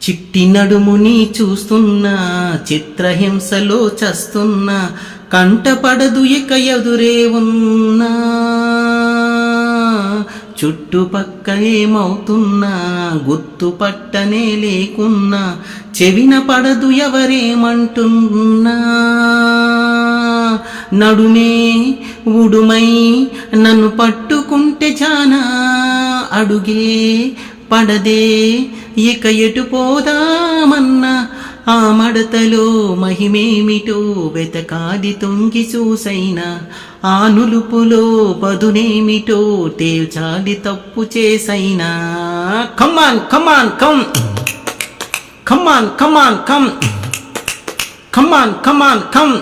చిట్టి నడుముని చూస్తున్నా చిత్రహింసలో చస్తున్నా కంటపడదు ఇక ఎదురే ఉన్నా. చుట్టుపక్క ఏమవుతున్నా గుర్తుపట్టనే లేకున్నా చెవిన పడదు ఎవరేమంటున్నా. నడుమే ఉడుమై నన్ను పట్టుకుంటే చానా అడుగే పడదే. ఇక ఎటు పోదామన్నా ఆ మడతలో మహిమేమిటో వెతకాది తొంగి చూసైనా. ఆ నులుపులో పదునేమిటో తేల్చాలి తప్పు చేసైనా. Come on come on come come on come on come come on come on come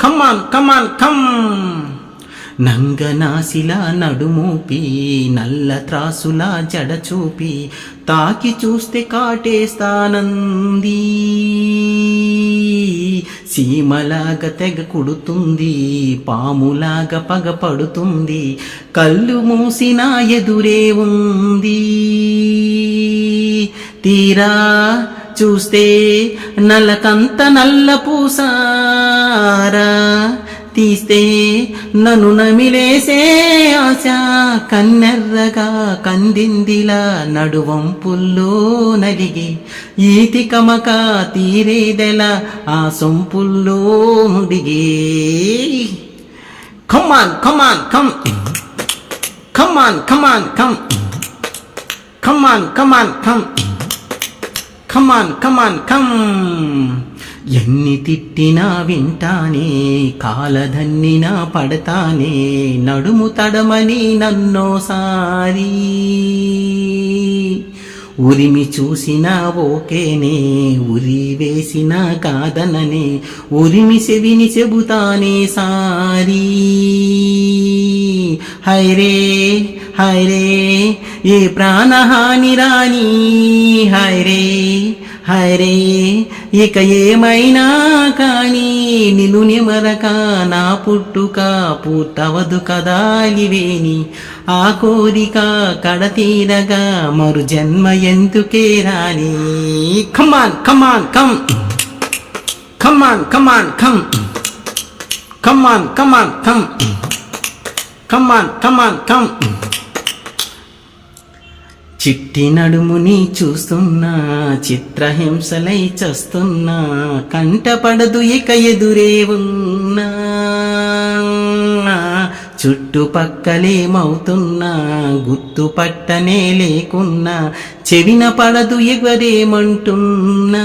come on come on come నంగనాసిలా నడుమూపి నల్ల త్రాసులా జడ చూపి తాకి చూస్తే కాటేస్తానంది సీమలాగా తెగ కుడుతుంది పాములాగా పగ పడుతుంది కళ్ళు మూసినా ఎదురే ఉంది. తీరా చూస్తే నల్లకంత నల్ల పూసారా తీస్తే నన్ను నమిలేసే ఆశ కన్నెర్రగా కందిందిలా నడువంపుల్లో నలిగి ఈతి కమక తీరేదెలా ఆ సొంపుల్లో ముడిగే. Come on come on come come on come on come come on come on come come on come on come ఎన్ని తిట్టినా వింటానే కాలధన్నినా పడతానే నడుము తడమని నన్నోసారి. ఉరిమి చూసినా ఓకేనే ఉరి వేసినా కాదననే ఉరిమి చెవిని చెబుతానే సారీ. హైరే హైరే ఏ ప్రాణహాని రాని హైరే హరే ఇక ఏమైనా కానీ నిలు నిమరక నా పుట్టుక పూర్తవదు కదాలివేని ఆ కోరిక కడతీరగా మరు జన్మ ఎందుకే రాని. Come on come on come come on come on come come on come on come come on come on come చిట్టి నడుముని చూస్తున్నా చిత్రహింసలై చస్తున్నా కంటపడదు ఇక ఎదురే ఉన్నా. చుట్టుపక్కలేమవుతున్నా గుర్తుపట్టనే లేకున్నా చెవిన పడదు ఎగరేమంటున్నా